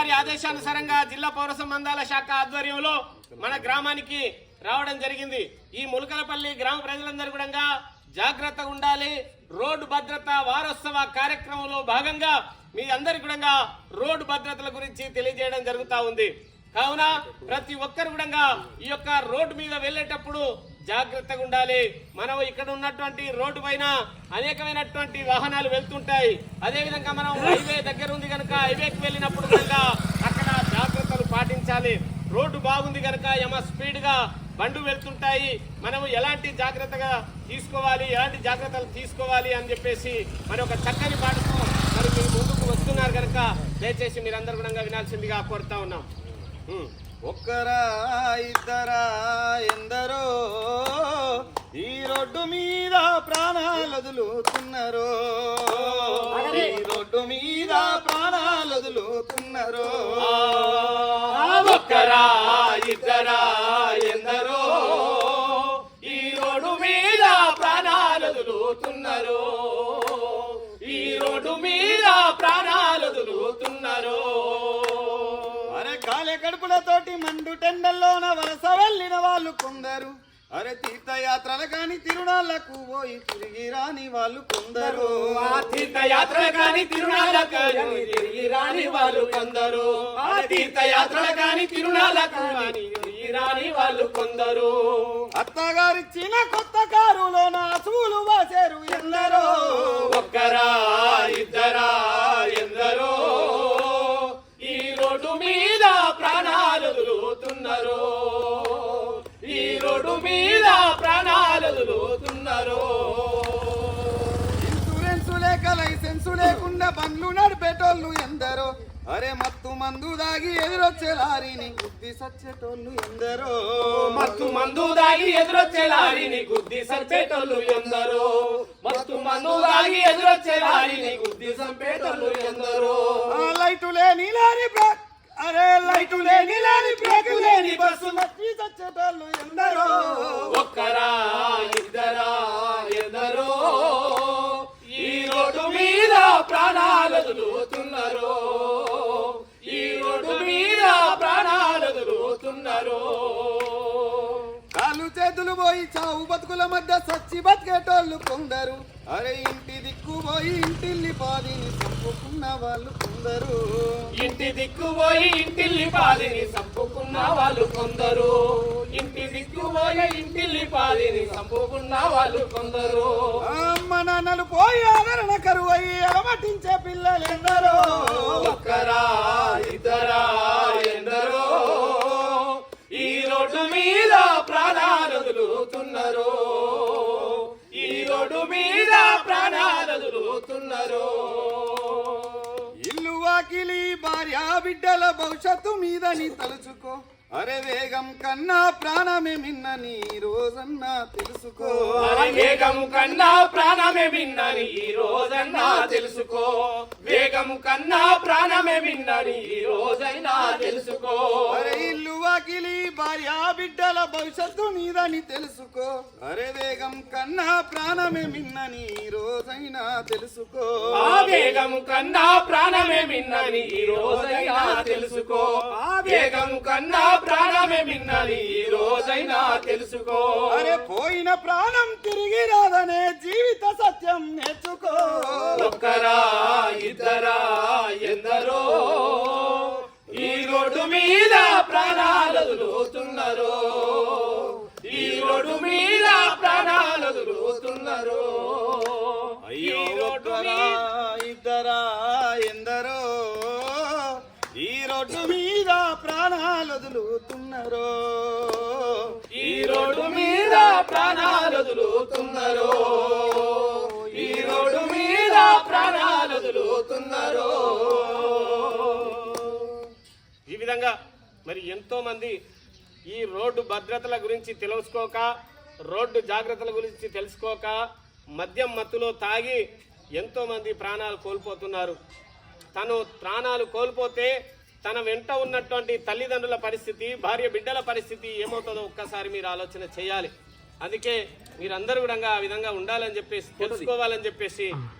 గారి ఆదేశానుసారంగా జిల్లా పౌర సంబంధాల శాఖ ఆధ్వర్యంలో మన గ్రామానికి రావడం జరిగింది. ఈ ములకలపల్లి గ్రామ ప్రజలందరూ కూడా జాగ్రత్తగా ఉండాలి. రోడ్డు భద్రత వారోత్సవ కార్యక్రమంలో భాగంగా మీ అందరికి కూడా రోడ్డు భద్రతల గురించి తెలియజేయడం జరుగుతా ఉంది. కావున ప్రతి ఒక్కరు కూడా ఈ యొక్క రోడ్డు మీద వెళ్ళేటప్పుడు జాగ్రత్తగా ఉండాలి. మనం ఇక్కడ ఉన్నటువంటి రోడ్డు పైన అనేకమైనటువంటి వాహనాలు వెళ్తుంటాయి. అదేవిధంగా మనం హైవే దగ్గర ఉంది కనుక హైవేకి వెళ్ళినప్పుడు కనుక అక్కడ జాగ్రత్తలు పాటించాలి రోడ్డు బాగుంది కనుక యమ స్పీడ్గా బండ్లు వెళ్తుంటాయి. మనం ఎలాంటి జాగ్రత్తగా తీసుకోవాలి ఎలాంటి జాగ్రత్తలు తీసుకోవాలి అని చెప్పేసి మరి ఒక చక్కని పాటతో మరి మీరు ముందుకు వస్తున్నారు కనుక దయచేసి మీరందరూ కూడా వినాల్సిందిగా కోరుతా ఉన్నాం. ఒక్కరా ఇద్దరా ఎందరో ఈ రోడ్డు మీద ప్రాణాలు వదులుతున్నారు. ఈ రోడ్డు మీద ప్రాణాలు వదులుతున్నారు. ఒక్కరా ఇద్దరా ఎందరో? ఈ రోడ్డు మీద ప్రాణాలు వదులుతున్నారు ఈ రోడ్డు మీద ప్రాణాలు వదులుతున్నారు అరే కాలే కడుపులతోటి మండు టెండల్లోన వలస వెళ్ళిన వాళ్ళు కొందరు. అరే తీర్థయాత్రలు కాని తిరునాళ్ళకు పోయి తిరిగి రాని వాళ్ళు కొందరు. ఆ తీర్థయాత్రలు కాని కాని తిరిగి రాని వాళ్ళు కొందరు. ఆ తీర్థయాత్రలు కాని కాని తిరిగి రాని వాళ్ళు కొందరు. అత్తగారిచ్చిన కొత్త కారులోన అసూలు వాసేరు ఎందరో. ఒక్కరా ఇద్దరా లైసెన్స్ లేకుండా బండ్లు నడిపేటోళ్ళు ఎందరో? అరే మత్తు మందు దాగి ఎదురొచ్చే లారీని గుద్ది సచ్చేటోళ్ళు ఎందరో? మత్తు మందు దాగి ఎదురొచ్చే లారీని గుద్ది సంపేటోళ్ళు ఎందరో? మత్తు మందు దాగి ఎదురొచ్చే లారీని గుద్ది సంపేటోళ్ళు ఎందరో? లైటు లేని లారీ బ్రేక్ అరే లైటు లేని లారీ బ్రేక్ లేని బస్సు మత్తి సచ్చేటోళ్ళు చేతులు పోయి చావు బతుకుల మధ్య సచ్చి బతికేటోళ్ళు కొందరు. అరే ఇంటి దిక్కు పోయి ఇంటిల్లి పాదిని చంపుకున్న వాళ్ళు కొందరు. ఇంటి దిక్కుపోయి ఇంటిల్లి పాదిని చంపుకున్న వాళ్ళు కొందరు. ఇంటి దిక్కుపోయి ఇంటిల్లి పాదిని చంపుకున్న వాళ్ళు కొందరు. అమ్మ నాన్నలు పోయి ఆదరణ కరువయి అలమటించే పిల్లలు భార్య బిడ్డల భవిష్యత్తు మీద నీ తలుచుకో. అరే వేగం కన్నా ప్రాణమే మిన్నని రోజన్నా తెలుసుకో. వేగము కన్నా ప్రాణమే విన్నని ఈ రోజన్నా తెలుసుకో. వేగము కన్నా ప్రాణమే విన్నని ఈ రోజైనా తెలుసుకో. అరే ఇల్లు భార్య బిడ్డల భవిష్యత్తు నీదని తెలుసుకో. అరే వేగం కన్నా ప్రాణమే మిన్నని రోజైనా తెలుసుకో. ఆ వేగము కన్నా ప్రాణమే విన్నని ఈ రోజైనా తెలుసుకో. ఆ వేగము కన్నా ప్రాణమే విన్నని ఈ రోజైనా తెలుసుకో. అరే పోయిన ప్రాణం తిరిగి రాదనే జీవిత సత్యం నేర్చుకో. ఒక్కరా ఇద్దరా ఎందరో ఈ రోడ్డు మీద ప్రాణాలు వదులుతున్నారు ఈ రోడ్డు మీద ప్రాణాలు వదులుతున్నారు అయ్యో ఇద్దరా ఎందరో? ఈ రోడ్డు మీద ప్రాణాలు వదులుతున్నారు ఈ రోడ్డు మీద ప్రాణాలు వదులుతున్నారు ఈ రోడ్డు మీద ప్రాణాలు వదులుతున్నారు ఈ విధంగా మరి ఎంతో మంది ఈ రోడ్డు భద్రతల గురించి తెలుసుకోక రోడ్డు జాగ్రత్తల గురించి తెలుసుకోక మద్యం మత్తులో తాగి ఎంతో మంది ప్రాణాలు కోల్పోతున్నారు. తను ప్రాణాలు కోల్పోతే తన వెంట ఉన్నటువంటి తల్లిదండ్రుల పరిస్థితి భార్య బిడ్డల పరిస్థితి ఏమవుతుందో ఒక్కసారి మీరు ఆలోచన చేయాలి. అందుకే మీరందరూ కూడా ఆ విధంగా ఉండాలని చెప్పేసి తెలుసుకోవాలని చెప్పేసి